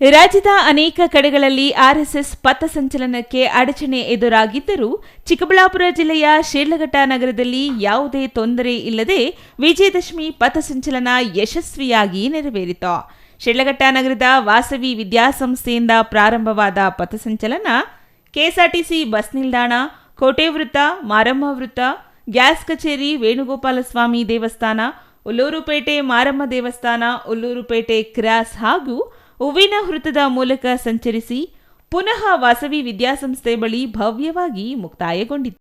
ರಾಜ್ಯದ ಅನೇಕ ಕಡೆಗಳಲ್ಲಿ ಆರ್ಎಸ್ಎಸ್ ಪಥಸಂಚಲನಕ್ಕೆ ಅಡಚಣೆ ಎದುರಾಗಿದ್ದರೂ ಚಿಕ್ಕಬಳ್ಳಾಪುರ ಜಿಲ್ಲೆಯ ಶೇರ್ಲಘಟ್ಟ ನಗರದಲ್ಲಿ ಯಾವುದೇ ತೊಂದರೆ ಇಲ್ಲದೆ ವಿಜಯದಶಮಿ ಪಥಸಂಚಲನ ಯಶಸ್ವಿಯಾಗಿ ನೆರವೇರಿತು. ಶಿಡ್ಲಘಟ್ಟ ನಗರದ ವಾಸವಿ ವಿದ್ಯಾಸಂಸ್ಥೆಯಿಂದ ಪ್ರಾರಂಭವಾದ ಪಥಸಂಚಲನ ಕೆಎಸ್ಆರ್ಟಿಸಿ ಬಸ್ ನಿಲ್ದಾಣ, ಕೋಟೆ ವೃತ್ತ, ಮಾರಮ್ಮ ವೃತ್ತ, ಗ್ಯಾಸ್ ಕಚೇರಿ, ವೇಣುಗೋಪಾಲಸ್ವಾಮಿ ದೇವಸ್ಥಾನ, ಉಲ್ಲೂರುಪೇಟೆ ಮಾರಮ್ಮ ದೇವಸ್ಥಾನ, ಉಲ್ಲೂರುಪೇಟೆ ಕ್ರಾಸ್ ಹಾಗೂ ಹೂವಿನ ಹೃತದ ಮೂಲಕ ಸಂಚರಿಸಿ ಪುನಃ ವಾಸವಿ ವಿದ್ಯಾಸಂಸ್ಥೆ ಬಳಿ ಭವ್ಯವಾಗಿ ಮುಕ್ತಾಯಗೊಂಡಿತು.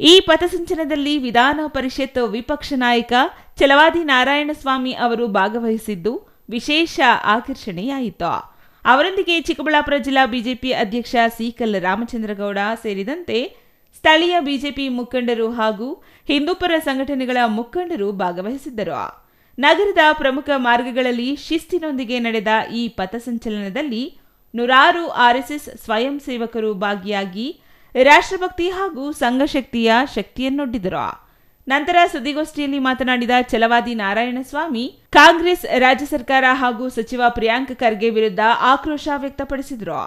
ಈ ಪಥಸಂಚಲನದಲ್ಲಿ ವಿಧಾನ ಪರಿಷತ್ ವಿಪಕ್ಷ ನಾಯಕ ಚಲವಾದಿ ನಾರಾಯಣಸ್ವಾಮಿ ಅವರು ಭಾಗವಹಿಸಿದ್ದು ವಿಶೇಷ ಆಕರ್ಷಣೆಯಾಯಿತು. ಅವರೊಂದಿಗೆ ಚಿಕ್ಕಬಳ್ಳಾಪುರ ಜಿಲ್ಲಾ ಬಿಜೆಪಿ ಅಧ್ಯಕ್ಷ ಸಿಕಲ್ ರಾಮಚಂದ್ರಗೌಡ ಸೇರಿದಂತೆ ಸ್ಥಳೀಯ ಬಿಜೆಪಿ ಮುಖಂಡರು ಹಾಗೂ ಹಿಂದೂಪರ ಸಂಘಟನೆಗಳ ಮುಖಂಡರು ಭಾಗವಹಿಸಿದ್ದರು. ನಗರದ ಪ್ರಮುಖ ಮಾರ್ಗಗಳಲ್ಲಿ ಶಿಸ್ತಿನೊಂದಿಗೆ ನಡೆದ ಈ ಪಥಸಂಚಲನದಲ್ಲಿ ನೂರಾರು ಆರ್ಎಸ್ಎಸ್ ಸ್ವಯಂ ಸೇವಕರು ಭಾಗಿಯಾಗಿ ರಾಷ್ಟ್ರಭಕ್ತಿ ಹಾಗೂ ಸಂಘಶಕ್ತಿಯ ಶಕ್ತಿಯನ್ನೊಡ್ಡಿದರು. ನಂತರ ಸುದ್ದಿಗೋಷ್ಠಿಯಲ್ಲಿ ಮಾತನಾಡಿದ ಚಲವಾದಿ ನಾರಾಯಣಸ್ವಾಮಿ, ಕಾಂಗ್ರೆಸ್ ರಾಜ್ಯ ಸರ್ಕಾರ ಹಾಗೂ ಸಚಿವ ಪ್ರಿಯಾಂಕ್ ಖರ್ಗೆ ವಿರುದ್ಧ ಆಕ್ರೋಶ ವ್ಯಕ್ತಪಡಿಸಿದರು.